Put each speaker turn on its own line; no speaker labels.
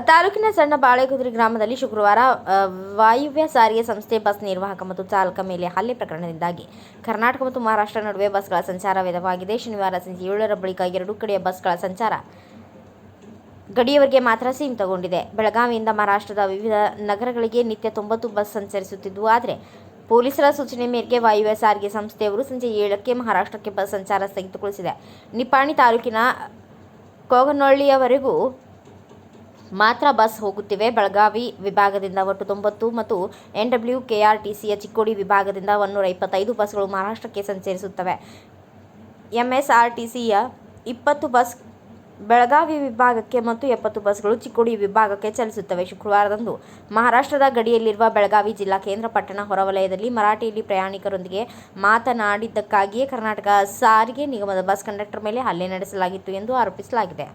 ತಾಲೂಕಿನ ಸಣ್ಣ ಬಾಳೆಕುದುರಿ ಗ್ರಾಮದಲ್ಲಿ ಶುಕ್ರವಾರ ವಾಯುವ್ಯ ಸಾರಿಗೆ ಸಂಸ್ಥೆ ಬಸ್ ನಿರ್ವಾಹಕ ಮತ್ತು ಚಾಲಕ ಮೇಲೆ ಹಲ್ಲೆ ಪ್ರಕರಣದಿಂದಾಗಿ ಕರ್ನಾಟಕ ಮತ್ತು ಮಹಾರಾಷ್ಟ್ರ ನಡುವೆ ಬಸ್ಗಳ ಸಂಚಾರ ವೇದವಾಗಿದೆ ಶನಿವಾರ ಸಂಜೆ ಏಳರ ಬಳಿಕ ಎರಡು ಕಡೆಯ ಬಸ್ಗಳ ಸಂಚಾರ ಗಡಿಯವರಿಗೆ ಮಾತ್ರ ಸೀಮಿತಗೊಂಡಿದೆ. ಬೆಳಗಾವಿಯಿಂದ ಮಹಾರಾಷ್ಟ್ರದ ವಿವಿಧ ನಗರಗಳಿಗೆ ನಿತ್ಯ ತೊಂಬತ್ತು ಬಸ್ ಸಂಚರಿಸುತ್ತಿದ್ದವು ಆದರೆ ಪೊಲೀಸರ ಸೂಚನೆ ಮೇರೆಗೆ ವಾಯುವ್ಯ ಸಾರಿಗೆ ಸಂಸ್ಥೆಯವರು ಸಂಜೆ ಏಳಕ್ಕೆ ಮಹಾರಾಷ್ಟ್ರಕ್ಕೆ ಬಸ್ ಸಂಚಾರ ಸ್ಥಗಿತಗೊಳಿಸಿದೆ. ನಿಪ್ಪಾಣಿ ತಾಲೂಕಿನ ಕೋಗನೊಳ್ಳಿಯವರೆಗೂ ಮಾತ್ರ ಬಸ್ ಹೋಗುತ್ತಿವೆ. ಬೆಳಗಾವಿ ವಿಭಾಗದಿಂದ ಒಟ್ಟು ತೊಂಬತ್ತು ಮತ್ತು ಎನ್ ಡಬ್ಲ್ಯೂ ಕೆಆರ್ಟಿಸಿಯ ಚಿಕ್ಕೋಡಿ ವಿಭಾಗದಿಂದ ಒನ್ನೂರ ಇಪ್ಪತ್ತೈದು ಬಸ್ಗಳು ಮಹಾರಾಷ್ಟ್ರಕ್ಕೆ ಸಂಚರಿಸುತ್ತವೆ. ಎಂಎಸ್ಆರ್ಟಿಸಿಯ ಇಪ್ಪತ್ತು ಬಸ್ ಬೆಳಗಾವಿ ವಿಭಾಗಕ್ಕೆ ಮತ್ತು ಎಪ್ಪತ್ತು ಬಸ್ಗಳು ಚಿಕ್ಕೋಡಿ ವಿಭಾಗಕ್ಕೆ ಚಲಿಸುತ್ತವೆ. ಶುಕ್ರವಾರದಂದು ಮಹಾರಾಷ್ಟ್ರದ ಗಡಿಯಲ್ಲಿರುವ ಬೆಳಗಾವಿ ಜಿಲ್ಲಾ ಕೇಂದ್ರ ಪಟ್ಟಣ ಹೊರವಲಯದಲ್ಲಿ ಮರಾಠಿಯಲ್ಲಿ ಪ್ರಯಾಣಿಕರೊಂದಿಗೆ ಮಾತನಾಡಿದ್ದಕ್ಕಾಗಿಯೇ ಕರ್ನಾಟಕ ಸಾರಿಗೆ ನಿಗಮದ ಬಸ್ ಕಂಡಕ್ಟರ್ ಮೇಲೆ ಹಲ್ಲೆ ನಡೆಸಲಾಗಿತ್ತು ಎಂದು ಆರೋಪಿಸಲಾಗಿದೆ.